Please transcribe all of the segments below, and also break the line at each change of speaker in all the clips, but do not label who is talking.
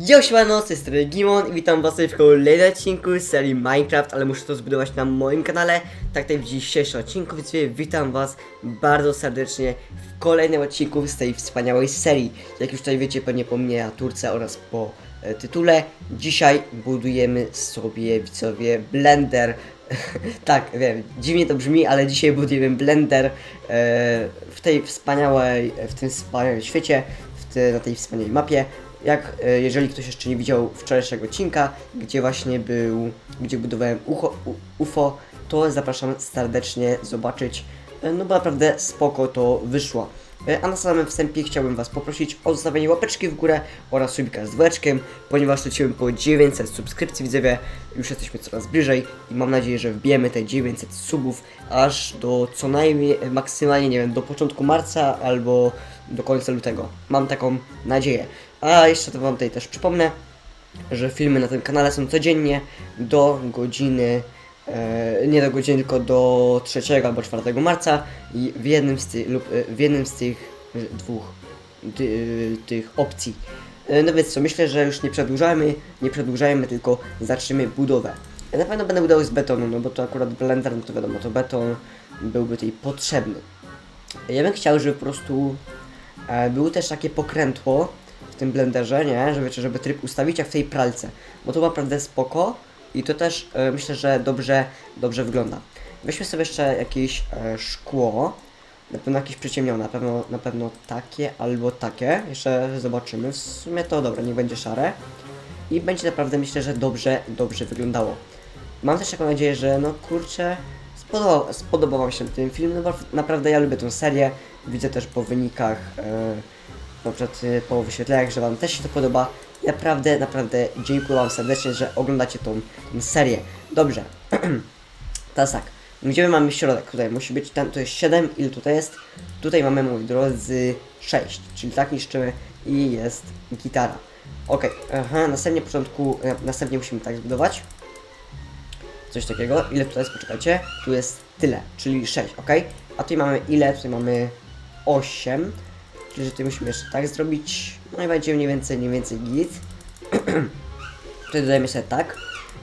Yo, siemano, z tej strony Gimon i witam was w kolejnym odcinku z serii Minecraft, ale muszę to zbudować na moim kanale, tak tutaj w dzisiejszym odcinku, więc witam was bardzo serdecznie w kolejnym odcinku z tej wspaniałej serii. Jak już tutaj wiecie pewnie po mnie, a Turce oraz po e, tytule, dzisiaj budujemy sobie, widzowie, Blender. tak, wiem, dziwnie to brzmi, ale dzisiaj budujemy Blender e, w tej wspaniałej, w tym wspaniałym świecie, na tej wspaniałej mapie. Jak e, jeżeli ktoś jeszcze nie widział wczorajszego odcinka, gdzie właśnie był, gdzie budowałem ucho, UFO, to zapraszam serdecznie zobaczyć, e, no bo naprawdę spoko to wyszło. E, A na samym wstępie chciałbym Was poprosić o zostawienie łapeczki w górę oraz subika z dzwoneczkiem, ponieważ lecimy po 900 subskrypcji, widzowie, już jesteśmy coraz bliżej i mam nadzieję, że wbijemy te 900 subów aż do co najmniej, maksymalnie, nie wiem, do początku marca albo do końca lutego. Mam taką nadzieję. A jeszcze to Wam tutaj też przypomnę, że filmy na tym kanale są codziennie do godziny, e, nie do godziny, tylko do 3 albo 4 marca i w jednym z tych, lub e, w jednym z tych e, dwóch ty, tych opcji. E, No więc co, myślę, że już nie przedłużajmy, nie przedłużajmy, tylko zaczniemy budowę. Ja na pewno będę budował z betonu, no bo to akurat blender, no to wiadomo, to beton byłby tutaj potrzebny. Ja bym chciał, żeby po prostu e, było też takie pokrętło w tym blenderze, nie? Że żeby tryb ustawić jak w tej pralce. Bo to naprawdę spoko i to też e, myślę, że dobrze, dobrze wygląda. Weźmy sobie jeszcze jakieś e, szkło. Na pewno jakieś przyciemnione, na pewno, na pewno takie albo takie. Jeszcze zobaczymy. W sumie to dobra, niech będzie szare. I będzie naprawdę myślę, że dobrze, dobrze wyglądało. Mam też taką nadzieję, że no kurczę, spodobał, spodobał Wam się ten film. No naprawdę ja lubię tą serię. Widzę też po wynikach, e, na przykład e, po wyświetleniach, że Wam też się to podoba. Naprawdę, naprawdę dziękuję Wam serdecznie, że oglądacie tą, tą serię. Dobrze. Teraz tak. Gdzie my mamy środek? Tutaj musi być ten, to jest 7, ile tutaj jest? Tutaj mamy, moi drodzy, 6, czyli tak niszczymy i jest gitara. Ok, aha, następnie początku, e, następnie musimy tak zbudować. Coś takiego. Ile tutaj jest? Poczekajcie. Tu jest tyle, czyli 6, ok? A tutaj mamy ile? Tutaj mamy 8. Czyli że musimy jeszcze tak zrobić. No i będzie mniej więcej, mniej więcej git. tutaj dodajemy sobie tak.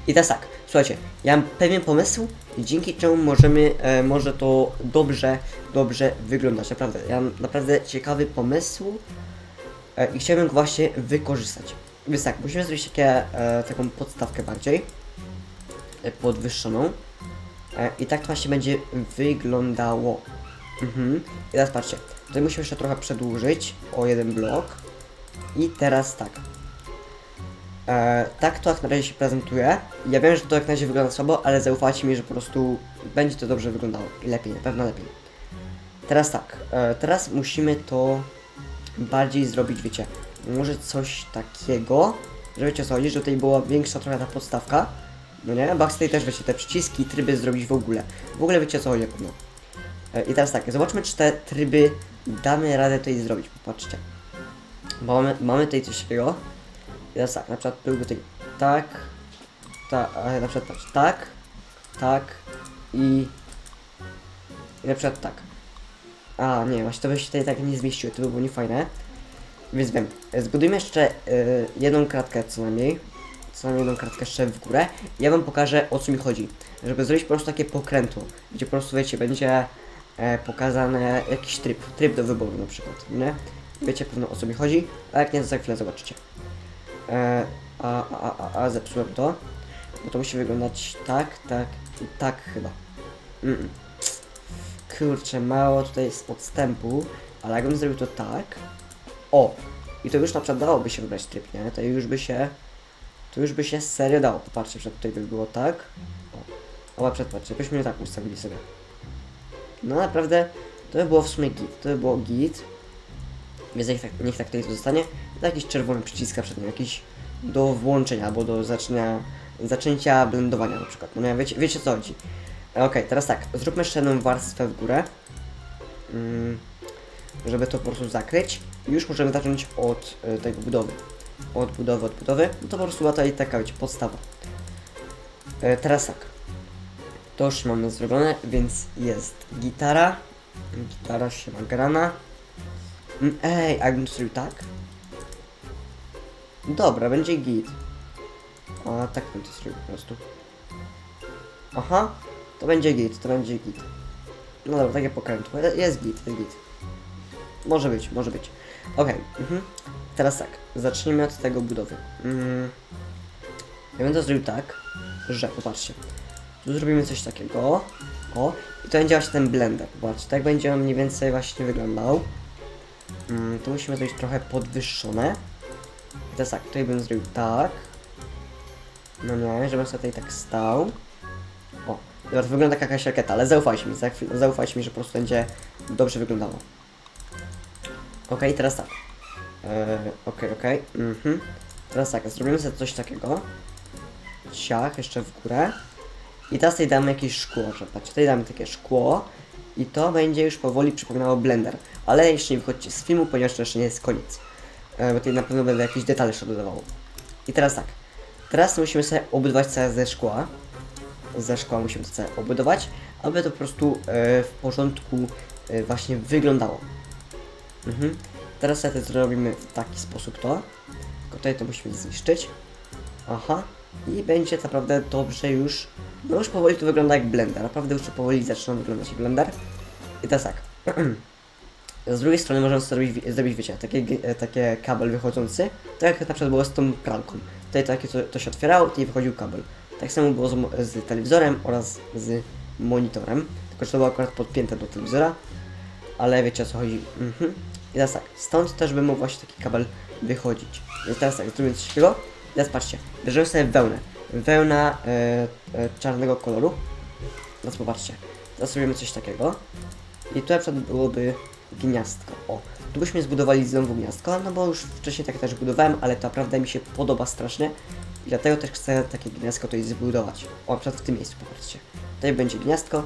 I teraz tak, słuchajcie, ja mam pewien pomysł, dzięki czemu możemy, e, może to dobrze, dobrze wyglądać, naprawdę. Ja mam naprawdę ciekawy pomysł e, i chciałbym go właśnie wykorzystać. Więc tak, musimy zrobić takie, e, taką podstawkę bardziej e, podwyższoną. E, I tak to właśnie będzie wyglądało. Mhm. I teraz patrzcie, tutaj musimy jeszcze trochę przedłużyć o jeden blok. I teraz tak. E, tak to jak na razie się prezentuje. Ja wiem, że to jak na razie wygląda słabo, ale zaufajcie mi, że po prostu będzie to dobrze wyglądało. I lepiej, na pewno lepiej. Teraz tak, e, teraz musimy to bardziej zrobić, wiecie, może coś takiego, że wiecie co chodzi, że tutaj była większa trochę ta podstawka. No nie? Backstage też wiecie, te przyciski, tryby zrobić w ogóle. W ogóle wiecie co chodzi, no. E, I teraz tak, zobaczmy czy te tryby damy radę tutaj zrobić, popatrzcie. Bo mamy, mamy tutaj coś takiego. I teraz tak, na przykład byłby tutaj tak, tak, na przykład patrz, tak, tak i, i na przykład tak. A, nie, właśnie to by się tutaj tak nie zmieściło, to by było niefajne. Więc wiem, zbudujmy jeszcze y, jedną kratkę co najmniej. Co najmniej jedną kratkę jeszcze w górę. Ja wam pokażę o co mi chodzi. Żeby zrobić po prostu takie pokrętło, gdzie po prostu wiecie, będzie e, pokazane jakiś tryb, tryb do wyboru na przykład, nie? Wiecie pewno o co mi chodzi, a jak nie, to za chwilę zobaczycie. E, a, a, a, a, zepsułem to. Bo to musi wyglądać tak, tak i tak chyba. Mm -mm. Kurczę, mało tutaj jest podstępu, ale jakbym zrobił to tak. O! I to już na przykład dałoby się wybrać tryb, nie? To już by się. To już by się serio dało. Popatrzcie, że tutaj by było tak. O, o patrzcie, byśmy tak ustawili sobie. No naprawdę, to by było w sumie git. To by było git. Więc niech tak, niech tak tutaj zostanie. Jakiś czerwony przycisk przed nim, jakiś do włączenia albo do zaczęcia, zaczęcia blendowania na przykład. No nie, wiecie, wiecie co chodzi. E, Okej, teraz tak, zróbmy jeszcze jedną warstwę w górę. Mm, żeby to po prostu zakryć. Już możemy zacząć od e, tego budowy. Od budowy, od budowy. No to po prostu była tutaj taka, wiecie, podstawa. E, teraz tak. To już mamy zrobione, więc jest gitara. Gitara się ma grana. Mm, Ej, jakbym zrobił tak? Dobra, będzie git. A tak bym to zrobił po prostu. Aha, to będzie git, to będzie git. No dobra, takie pokrętło. Je- Jest git, jest git. Może być, może być. Okej, mhm. teraz tak, zacznijmy od tego budowy. Mm. Ja bym to zrobił tak, że, popatrzcie, zrobimy coś takiego, o, i to będzie właśnie ten blender, popatrzcie, tak będzie on mniej więcej właśnie wyglądał. Mm, tu musimy zrobić trochę podwyższone. I teraz tak, tutaj bym zrobił tak. No nie, żebym sobie tutaj tak stał. O, teraz wygląda jak jakaś rakieta, ale zaufajcie mi, zaufajcie mi, że po prostu będzie dobrze wyglądało. Okej, teraz tak. Eee, okej, okej, mhm. Teraz tak, zrobimy sobie coś takiego. Ciach, jeszcze w górę. I teraz tutaj damy jakieś szkło, że patrzcie, tutaj damy takie szkło. I to będzie już powoli przypominało Blender. Ale jeszcze nie wychodźcie z filmu, ponieważ to jeszcze nie jest koniec. E, bo tutaj na pewno będę jakieś detale jeszcze dodawał. I teraz tak. Teraz musimy sobie obudować całe ze szkła. Ze szkła musimy to całe obudować, aby to po prostu e, w porządku e, właśnie wyglądało. Mhm. Teraz sobie to zrobimy w taki sposób to. Tylko tutaj to musimy zniszczyć. Aha. I będzie naprawdę dobrze już. No już powoli to wygląda jak blender. Naprawdę już to powoli zaczyna wyglądać jak blender. I teraz tak. Z drugiej strony możemy zrobić, zrobić wiecie, takie, e, takie kabel wychodzący, tak jak na przykład było z tą pralką. Tutaj takie to, to się otwierało, tutaj wychodził kabel. Tak samo było z, z telewizorem oraz z monitorem, tylko że to było akurat podpięte do telewizora, ale wiecie o co chodzi. Mhm. I teraz tak, stąd też by mógł właśnie taki kabel wychodzić. Więc teraz tak, zrobimy coś takiego. Teraz patrzcie, bierzemy sobie wełnę. Wełna e, e, czarnego koloru. Teraz popatrzcie, teraz robimy coś takiego. I tu na przykład byłoby gniazdko. O, tu byśmy zbudowali znowu gniazdko, no bo już wcześniej tak też budowałem, ale to naprawdę mi się podoba strasznie. I dlatego też chcę takie gniazdko tutaj zbudować. O, na przykład w tym miejscu, popatrzcie. Tutaj będzie gniazdko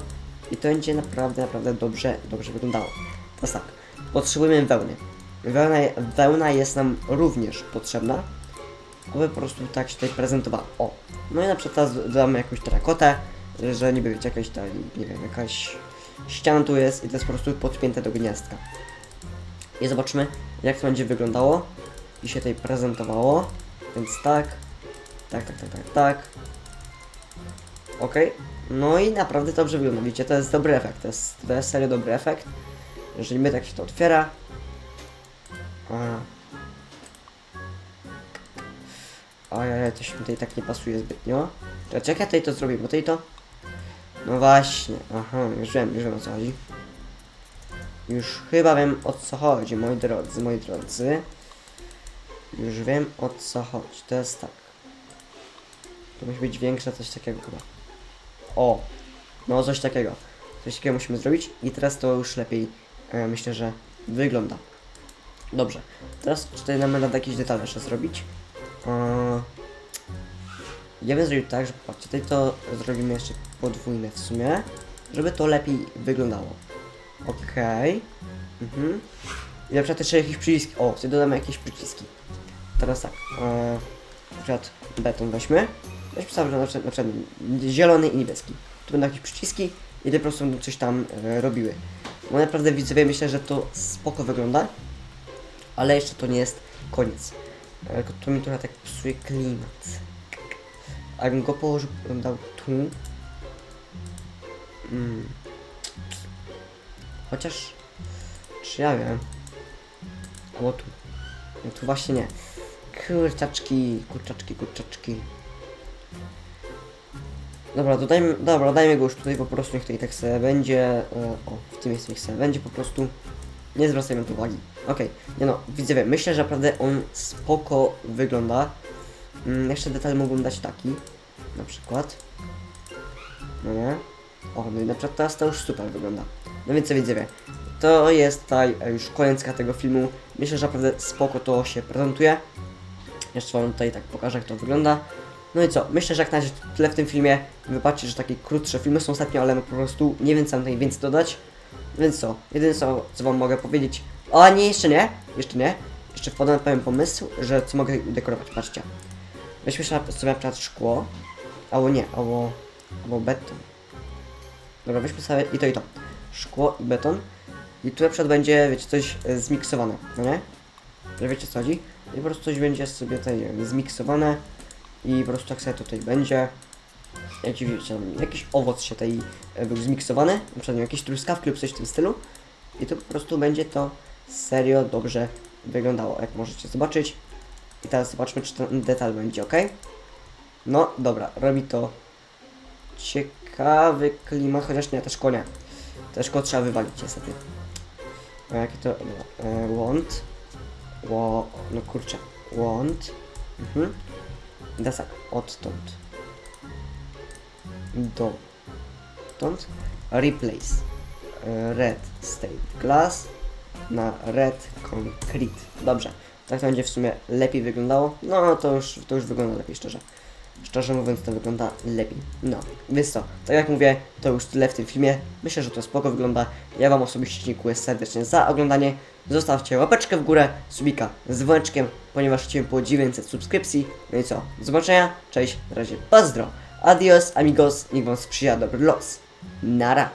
i to będzie naprawdę, naprawdę dobrze, dobrze wyglądało. Teraz tak, potrzebujemy wełny. Wełna, wełna jest nam również potrzebna, aby po prostu tak się tutaj prezentowała. O, no i na przykład teraz dodamy jakąś terakotę, że niby wiecie, jakaś ta, nie wiem, jakaś ściana tu jest i to jest po prostu podpięte do gniazdka. I zobaczymy, jak to będzie wyglądało i się tutaj prezentowało. Więc tak, tak, tak, tak, tak, tak. Ok, no i naprawdę dobrze wygląda. Widzicie, to jest dobry efekt. To jest, to jest serio dobry efekt. Jeżeli my tak się to otwiera. Ojej, coś mi tutaj tak nie pasuje zbytnio. Czekaj, jak ja tutaj to zrobię, bo tutaj to... No właśnie, aha, już wiem, już wiem o co chodzi. Już chyba wiem o co chodzi, moi drodzy, moi drodzy. Już wiem o co chodzi, to jest tak. To musi być większe, coś takiego chyba. O, no coś takiego. Coś takiego musimy zrobić i teraz to już lepiej, e, myślę, że wygląda. Dobrze, teraz tutaj nam będę jakieś detale jeszcze zrobić. Eee, ja bym zrobił tak, że patrzcie, tutaj to zrobimy jeszcze podwójne w sumie, żeby to lepiej wyglądało. Okej. Mhm. I na przykład jeszcze jakieś przyciski. O, tutaj dodamy jakieś przyciski. Teraz tak. E, na przykład beton weźmy. Weźmy sobie na przykład, na przykład zielony i niebieski. Tu będą jakieś przyciski i te po prostu będą coś tam e, robiły. No naprawdę widzowie myślę, że to spoko wygląda. Ale jeszcze to nie jest koniec. E, Tylko to mi trochę tak psuje klimat. A jakbym go położył, bym dał tu. Mm. Chociaż. Czy ja wiem? Albo tu. No tu właśnie nie. Kurczaczki, kurczaczki, kurczaczki. Dobra, dodajmy, dobra, dajmy go już tutaj po prostu, niech tutaj tak sobie będzie, e, o, w tym miejscu niech sobie będzie po prostu, nie zwracajmy tu uwagi. Okej, nie no, widzowie, myślę, że naprawdę on spoko wygląda. Mm, jeszcze detal mógłbym dać taki, na przykład. No nie? O, no i na przykład teraz to już super wygląda. No więc co widzowie, to jest tutaj już koniec tego filmu. Myślę, że naprawdę spoko to się prezentuje. Jeszcze wam tutaj tak pokażę, jak to wygląda. No i co, myślę, że jak na razie tyle w tym filmie. Wybaczcie, że takie krótsze filmy są ostatnio, ale po prostu nie wiem co tutaj więcej dodać. Więc co, jedyne co, co wam mogę powiedzieć. O nie, jeszcze nie, jeszcze nie. Jeszcze wpadłem na pewien pomysł, że co mogę dekorować, patrzcie. Weźmy sobie na przykład szkło. Albo nie, albo, albo beton. Dobra, weźmy sobie i to i to. Szkło i beton. I tu na przykład będzie, wiecie, coś e, zmiksowane, no nie? Że wiecie co chodzi? i po prostu coś będzie sobie tutaj wiem, zmiksowane i po prostu tak sobie tutaj będzie. Jak jakiś owoc się tutaj e, był zmiksowany, na przykład jakieś truskawki lub coś w tym stylu i to po prostu będzie to serio dobrze wyglądało, jak możecie zobaczyć. I teraz zobaczmy, czy ten detal będzie ok. No dobra, robi to ciekawy klimat, chociaż nie, też konia. Też go trzeba wywalić niestety. A jakie to... E, want. Wo, no kurczę. Want. Mhm. Tak, odtąd. Do. Dotąd. Replace. E, red state glass na red concrete. Dobrze. Tak to będzie w sumie lepiej wyglądało. No to już, to już wygląda lepiej szczerze. Szczerze mówiąc to wygląda lepiej. No, więc co, tak jak mówię, to już tyle w tym filmie. Myślę, że to spoko wygląda. Ja Wam osobiście dziękuję serdecznie za oglądanie. Zostawcie łapeczkę w górę, subika z dzwoneczkiem, ponieważ chciałem po 900 subskrypcji. No i co, do zobaczenia, cześć, na razie, pozdro. Adios, amigos, niech Wam sprzyja dobry los. Nara.